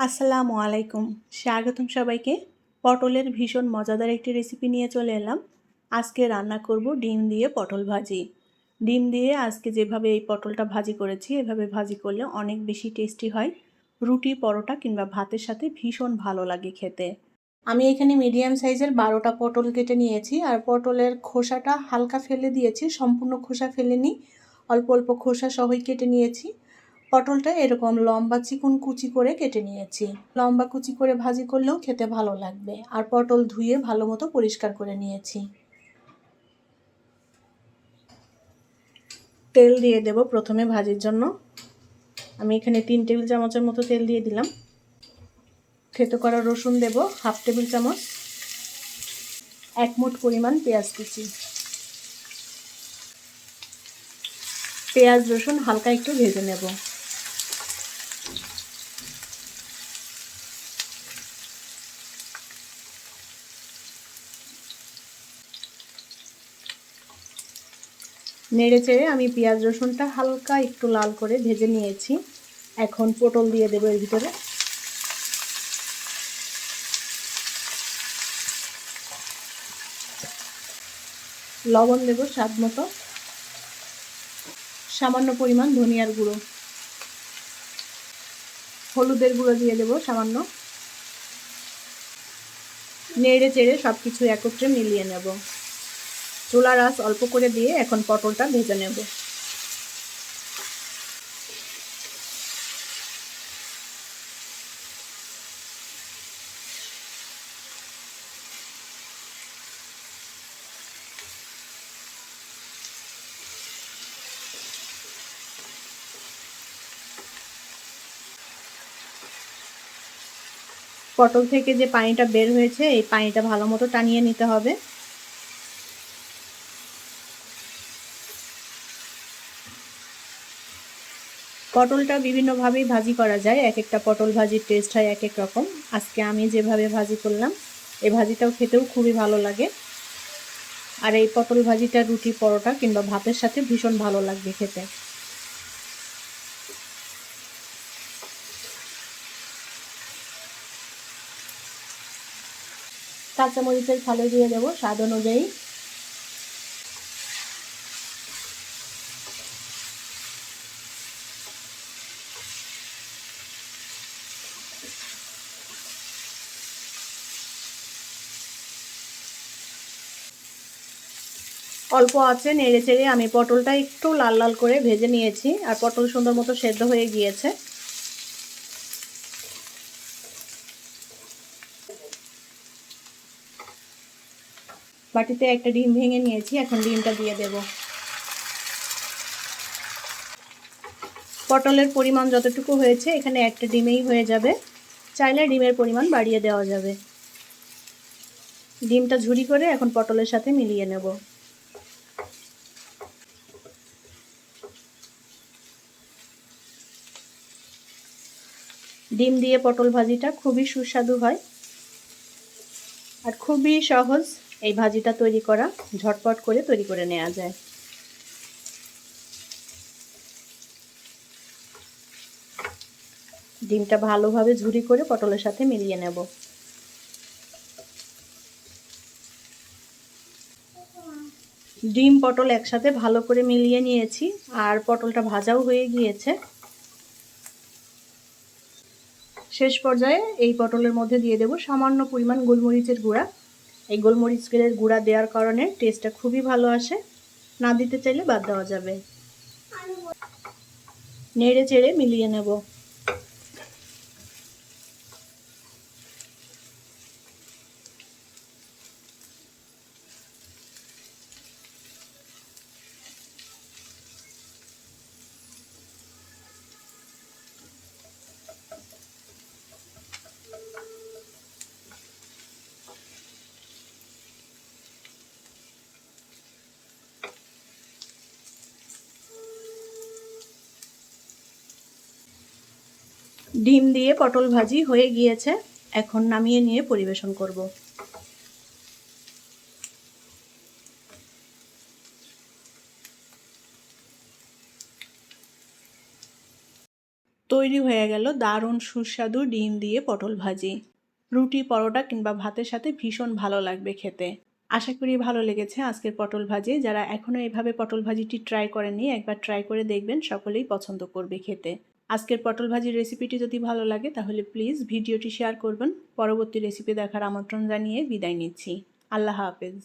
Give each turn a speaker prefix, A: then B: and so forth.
A: আসসালামু আলাইকুম। স্বাগতম সবাইকে। পটলের ভীষণ মজাদার একটি রেসিপি নিয়ে চলে এলাম। আজকে রান্না করব ডিম দিয়ে পটল ভাজি। ডিম দিয়ে আজকে যেভাবে এই পটলটা ভাজি করেছি, এভাবে ভাজি করলে অনেক বেশি টেস্টি হয়। রুটি, পরোটা কিংবা ভাতের সাথে ভীষণ ভালো লাগে খেতে। আমি এখানে মিডিয়াম সাইজের বারোটা পটল কেটে নিয়েছি আর পটলের খোসাটা হালকা ফেলে দিয়েছি, সম্পূর্ণ খোসা ফেলেনি। অল্প অল্প খোসা সহই কেটে নিয়েছি। পটলটা এরকম লম্বা চিকন কুচি করে কেটে নিয়েছি। লম্বা কুচি করে ভাজি করলেও খেতে ভালো লাগবে। আর পটল ধুয়ে ভালো মতো পরিষ্কার করে নিয়েছি। তেল দিয়ে দেব প্রথমে ভাজির জন্য। আমি এখানে তিন টেবিল চামচের মতো তেল দিয়ে দিলাম। থেতো করা রসুন দেব, হাফ টেবিল চামচ। এক মুঠ পরিমাণ পেঁয়াজ কুচি। পেঁয়াজ রসুন হালকা একটু ভেজে নেব। নেড়ে চেড়ে আমি পেঁয়াজ রসুনটা হালকা একটু লাল করে ভেজে নিয়েছি। এখন পটল দিয়ে দেবো এর ভিতরে। লবণ দেবো স্বাদ মতো। সামান্য পরিমাণ ধনিয়ার গুঁড়ো। হলুদের গুঁড়ো দিয়ে দেবো সামান্য। নেড়ে চেড়ে সব কিছু একত্রে মিলিয়ে নেব। চুলার আঁচ অল্প করে দিয়ে এখন পটলটা ভেজে নেব। পটল থেকে যে পানিটা বের হয়েছে, এই পানিটা ভালো মতো টানিয়ে নিতে হবে। পটলটা বিভিন্নভাবেই ভাজি করা যায়। এক একটা পটল ভাজির টেস্ট হয় এক এক রকম। আজকে আমি যেভাবে ভাজি করলাম এই ভাজিটাও খেতেও খুবই ভালো লাগে। আর এই পটল ভাজিটা রুটি, পরোটা কিংবা ভাতের সাথে ভীষণ ভালো লাগবে খেতে। কাঁচামরিচের ফালে দিয়ে দেবো, স্বাদ অনুযায়ী। অল্প আছে, নেড়ে চেড়ে আমি পটলটা একটু লাল লাল করে ভেজে নিয়েছি আর পটল সুন্দর মতো সেদ্ধ হয়ে গিয়েছে। বাটিতে একটা ডিম ভেঙে নিয়েছি, এখন ডিমটা দিয়ে দেব। পটলের পরিমাণ যতটুকু হয়েছে, এখানে একটা ডিমেই হয়ে যাবে। চাইলে ডিমের পরিমাণ বাড়িয়ে দেওয়া যাবে। ডিমটা ঝুরি করে এখন পটলের সাথে মিলিয়ে নেব। ডিম দিয়ে পটল ভাজিটা খুবই সুস্বাদু হয়। আর খুবই সহজ এই ভাজিটা তৈরি করা, ঝটপট করে তৈরি করে নেওয়া যায়। ডিমটা ভালোভাবে ঝুরি করে পটলের সাথে মিলিয়ে নেব। ডিম, পটল একসাথে ভালো করে মিলিয়ে নিয়েছি, আর পটলটা ভাজাও হয়ে গিয়েছে। শেষ পর্যায়ে এই পটলের মধ্যে দিয়ে দেবো সামান্য পরিমাণ গোলমরিচের গুঁড়া। এই গোলমরিচের গুঁড়া দেওয়ার কারণে টেস্টটা খুবই ভালো আসে। না দিতে চাইলে বাদ দেওয়া যাবে। নেড়ে চেড়ে মিলিয়ে নেব। ডিম দিয়ে পটল ভাজি হয়ে গিয়েছে। এখন নামিয়ে নিয়ে পরিবেশন করব। তৈরি হয়ে গেল দারুণ সুস্বাদু ডিম দিয়ে পটল ভাজি। রুটি, পরোটা কিংবা ভাতের সাথে ভীষণ ভালো লাগবে খেতে। আশা করি ভালো লেগেছে আজকের পটল ভাজি। যারা এখনও এভাবে পটল ভাজিটি ট্রাই করেনি একবার ট্রাই করে দেখবেন, সকলেই পছন্দ করবে খেতে। আজকের পটল ভাজির রেসিপিটি যদি ভালো লাগে, তাহলে প্লিজ ভিডিওটি শেয়ার করবেন। পরবর্তী রেসিপি দেখার আমন্ত্রণ জানিয়ে বিদায় নিচ্ছি। আল্লাহ হাফেজ।